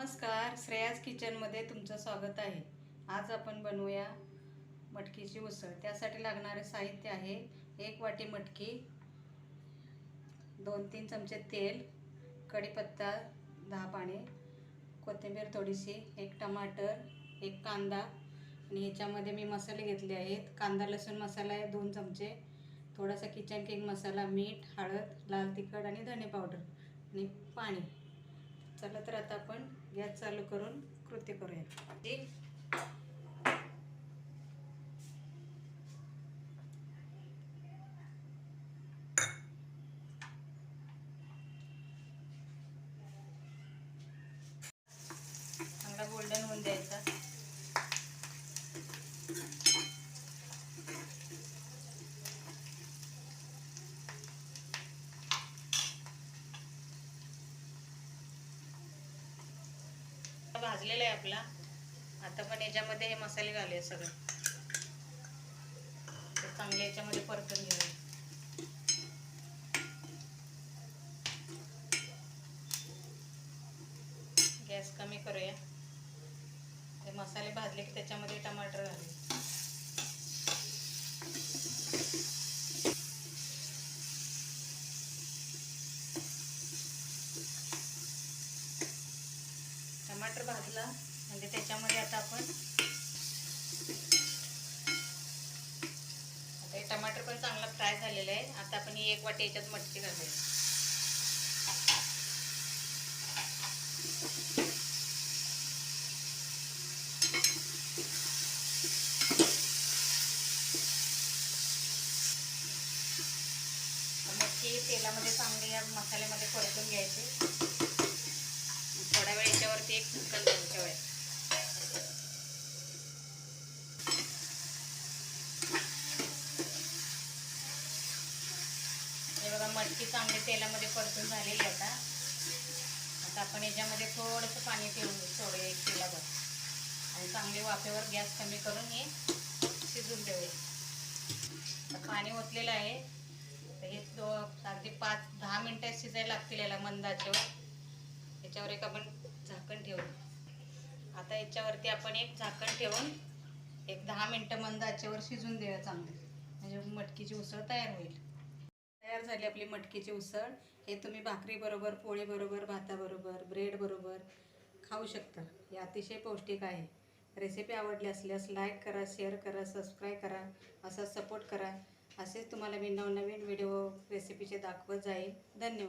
नमस्कार श्रेयाज किचनमध्ये तुमचं स्वागत आहे. आज आपण बनवूया मटकीची उसळ. त्यासाठी लागणारे साहित्य आहे एक वाटी मटकी दोन तीन चमचे तेल कढीपत्ता दहा पाने कोथिंबीर थोडीशी एक टमाटर एक कांदा आणि ह्याच्यामध्ये मी मसाले घेतले आहेत. कांदा लसूण मसाला आहे दोन चमचे थोडासा किचन किंग मसाला मीठ हळद लाल तिखट आणि धने पावडर आणि पाणी. चला तर आता आपण गॅस चालू करून कृती करूया. चांगला गोल्डन होऊन द्यायचा. भाजलेला आहे आपला. आता पण याच्यामध्ये हे मसाले घालूया सगळे. ते चांगले याच्यामध्ये परतून घेऊया. गॅस कमी करूया. ते मसाले भाजले की त्याच्यामध्ये टमाटर घालूया. टमाटर भाजला. म्हणजे त्याच्यामध्ये आता आपण आता हे टमाटर पण चांगला फ्राय झालेला आहे. आता आपण ही एक वाटी याच्यात मटकी घालूया. मटकी तेलामध्ये चांगली या मसाल्यामध्ये परतून घ्यायचे. थोड्या वेळ याच्यावरती एक झाकण लावून ठेवायचं हे बघा मटकी चांगली तेलामध्ये परतून झालेली आता. आता आपण याच्यामध्ये थोडंसं पाणी ठेवून थोडं एक तेलावर आणि चांगले वाफेवर गॅस कमी करून हे शिजून ठेवूया. पाणी ओतलेलं आहे. तर हे अगदी पाच दहा मिनटं शिजायला लागतील याला मंदाच्यावर याच्यावर एक आपण झाकण ठेवू आता याच्यावरती आपण एक झाकण ठेवून एक दहा मिनटं मंद आचेवर शिजून देऊया चांगली. म्हणजे मटकीची उसळ तयार होईल. तयार झाली आपली मटकीची उसळ. हे तुम्ही भाकरीबरोबर पोळीबरोबर भाताबरोबर ब्रेडबरोबर खाऊ शकता. हे अतिशय पौष्टिक आहे. रेसिपी आवडली असल्यास लाईक करा शेअर करा सबस्क्राईब करा असा सपोर्ट करा. असेच तुम्हाला मी नवनवीन व्हिडिओ रेसिपीचे दाखवत जाईल धन्यवाद.